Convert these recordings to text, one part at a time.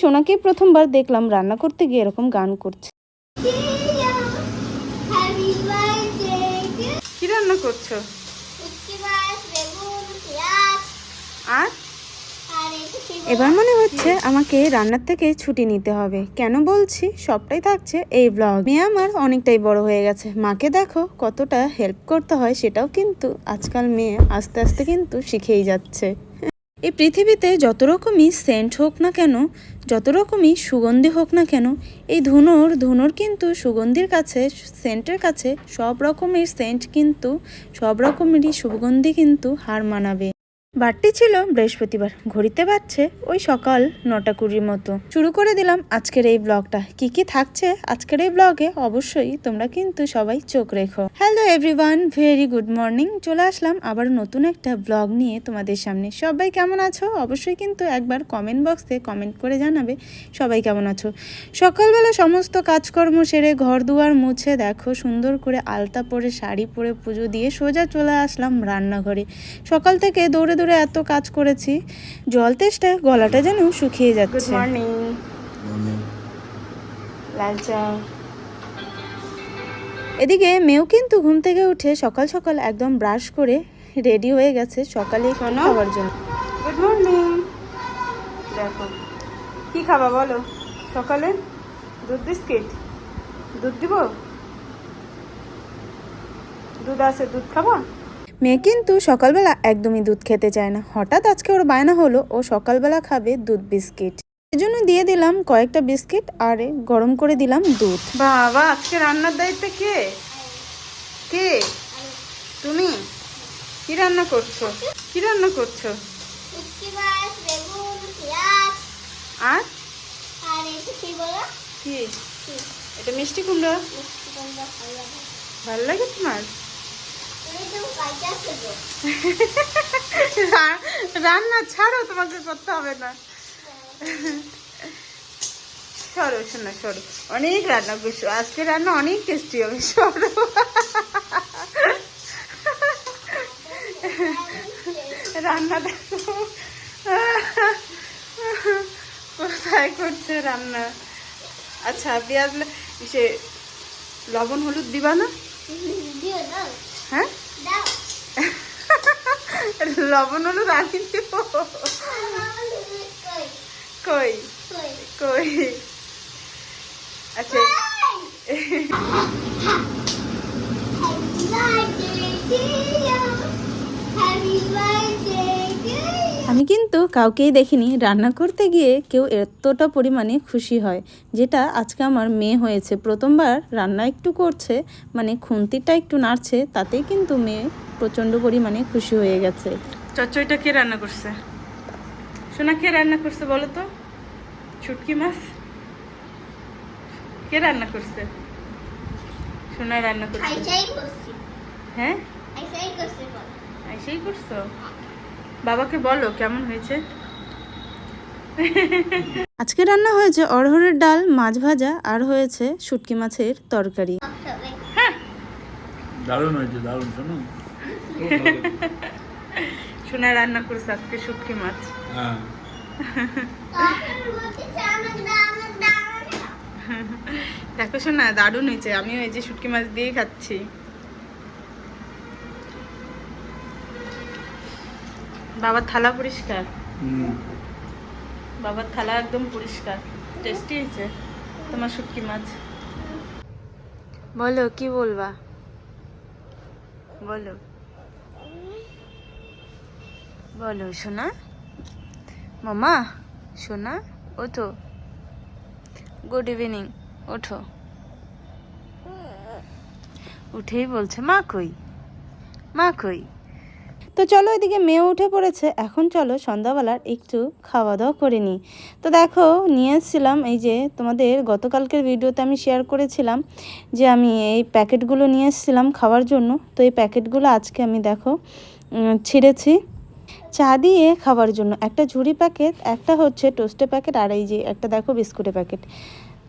সোনাকে প্রথমবার দেখলাম রান্না করতে গিয়ে এরকম গান করছে। কি রান্না করছ? আর? এবার মনে হচ্ছে আমাকে রান্নার থেকে ছুটি নিতে হবে। কেন বলছি? সবটাই থাকছে এই ব্লগ মেয়ে আমার অনেকটাই বড় হয়ে গেছে। মাকে দেখো কতটা হেল্প করতে হয় সেটাও কিন্তু আজকাল মেয়ে আস্তে আস্তে কিন্তু শিখেই যাচ্ছে। এই পৃথিবীতে যত রকমই সেন্ট হোক না কেন যত রকমই সুগন্ধি হোক না কেন, এই ধুনোর ধুনোর কিন্তু সুগন্ধির কাছে, সেন্টের কাছে সব রকমের সেন্ট কিন্তু, সব রকমেরই সুগন্ধি কিন্তু হার মানাবে। বারটি ছিল বৃহস্পতিবার। ঘড়িতে বাজছে ওই সকাল নটা কুড়ির মতো। শুরু করে দিলাম আজকের এই ব্লগটা কি কি থাকছে আজকের এই ব্লগে অবশ্যই তোমরা কিন্তু সবাই চোখ রেখো। Hello everyone very good morning চলে আসলাম আবার নতুন একটা ব্লগ নিয়ে তোমাদের সামনে। সবাই কেমন আছো? অবশ্যই কিন্তু একবার কমেন্ট বক্সে কমেন্ট করে জানাবে সবাই কেমন আছো। সকালবেলা সমস্ত কাজকর্ম সেরে ঘর দুয়ার মুছে দেখো, সুন্দর করে আলতা পরে শাড়ি পরে পুজো দিয়ে সোজা চলে আসলাম রান্নাঘরে। সকাল থেকে দৌড়ে দৌড়ে এত কাজ করেছি জল তেষ্টায় গলাটা যেন শুকিয়ে যাচ্ছে। মর্নিং লাল চা এদিকে মেয়েও কিন্তু ঘুম থেকে উঠে সকাল সকাল একদম ব্রাশ করে রেডি হয়ে গেছে সকালে খাবার জন্য। গুড মর্নিং দেখো কি খাবা বলো? সকালে দুধ বিস্কিট? দুধ দিব? দুধ আছে দুধ খাবা? মেয়ে কিন্তু সকালবেলা একদমই দুধ খেতে চায় না। হঠাৎ আজকে ওর বায়না হলো ও সকালবেলা খাবে দুধ বিস্কিট। এজন্য দিয়ে দিলাম কয়েকটা বিস্কিট আর গরম করে দিলাম দুধ। বাবা আজকে রান্নার দায়িত্ব কে? কে? তুমি? কি রান্না করছ? কি রান্না করছ? আর? কি এটা মিষ্টি কুমড়া। ভালো লাগে তোমার তুমি তো পাইতেছো তো। রা- রান্না ছাড়ো, তোমাকে করতে হবে না। সরো, শোনো, সরো। অনেক রান্না করছ। আজকে রান্না অনেক টেস্টি হবে, সরো। রান্না দেখো। কোথায় করছে রান্না? আচ্ছা পেঁয়াজ সে লবণ, হলুদ দিবা না। হ্যাঁ? লবণ হলুদ আনি কই? কই? আচ্ছা। আমি কিন্তু কাউকেই দেখিনি। রান্না করতে গিয়ে কেউ এতটা পরিমাণে খুশি হয় যেটা আজকে আমার মেয়ে হয়েছে। প্রথমবার রান্না একটু করছে মানে খুন্তিটা একটু নাড়ছে তাতেই কিন্তু মেয়ে প্রচণ্ড পরিমাণে খুশি হয়ে গেছে। চচ্চড়িটা কে রান্না করছে? সোনা কে রান্না করছে বলো তো? ছুটকি মাছ? কে রান্না করছে? সোনা রান্না করছে। হ্যাঁ? আইসাই করছি বল। এসেই করছ? বাবাকে বলো কেমন হয়েছে? আজকে রান্না হয়েছে অড়হরের ডাল মাছ ভাজা আর হয়েছে শুটকি মাছের তরকারি। তবে দারুণ হয়েছে দারুণ শোনো। সোনা রান্না করেছে আজকে শুটকি মাছ। হ্যাঁ। দেখো শোনা দারুণ হয়েছে। আমিও এই যে শুটকি মাছ দিয়েই খাচ্ছি। বাবার থালা পরিষ্কার? বাবার থালা একদম পরিষ্কার। টেস্টি হয়েছে। তোমার শুটকি মাছ। বলো কি বলবা? বলো। বলো সোনা? মামা সোনা ওঠো। গুড ইভিনিং ওঠো। উঠেই বলছে মা কই? মা কই? তো চলো এদিকে মেয়ে উঠে পড়েছে। এখন চলো সন্ধ্যাবেলার একটু খাওয়া দাওয়া করে নিই। তো দেখো, নিয়ে এসেছিলাম এই যে তোমাদের গতকালকের ভিডিওতে আমি শেয়ার করেছিলাম যে আমি এই প্যাকেটগুলো নিয়ে এসেছিলাম খাওয়ার জন্য। তো এই প্যাকেটগুলো আজকে আমি দেখো ছিঁড়েছি চা দিয়ে খাওয়ার জন্য। একটা ঝুড়ি প্যাকেট, একটা হচ্ছে টোস্টের প্যাকেট আর এই যে একটা দেখো বিস্কুটের প্যাকেট।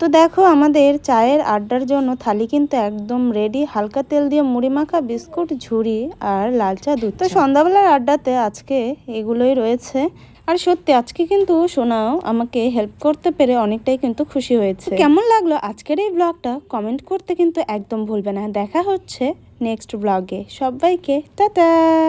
তো দেখো আমাদের চায়ের আড্ডার জন্য থালি কিন্তু একদম রেডি হালকা তেল দিয়ে মুড়ি মাখা, বিস্কুট, ঝুড়ি আর লাল চা, দুধ তো সন্ধ্যাবেলার আড্ডাতে আজকে এগুলোই রয়েছে। আর সত্যি আজকে কিন্তু সোনাও আমাকে হেল্প করতে পেরে অনেকটাই কিন্তু খুশি হয়েছে। কেমন লাগল আজকের এই ব্লগটা কমেন্ট করতে কিন্তু একদম ভুলবে না। দেখা হচ্ছে নেক্সট ব্লগে সবাইকে, টাটা!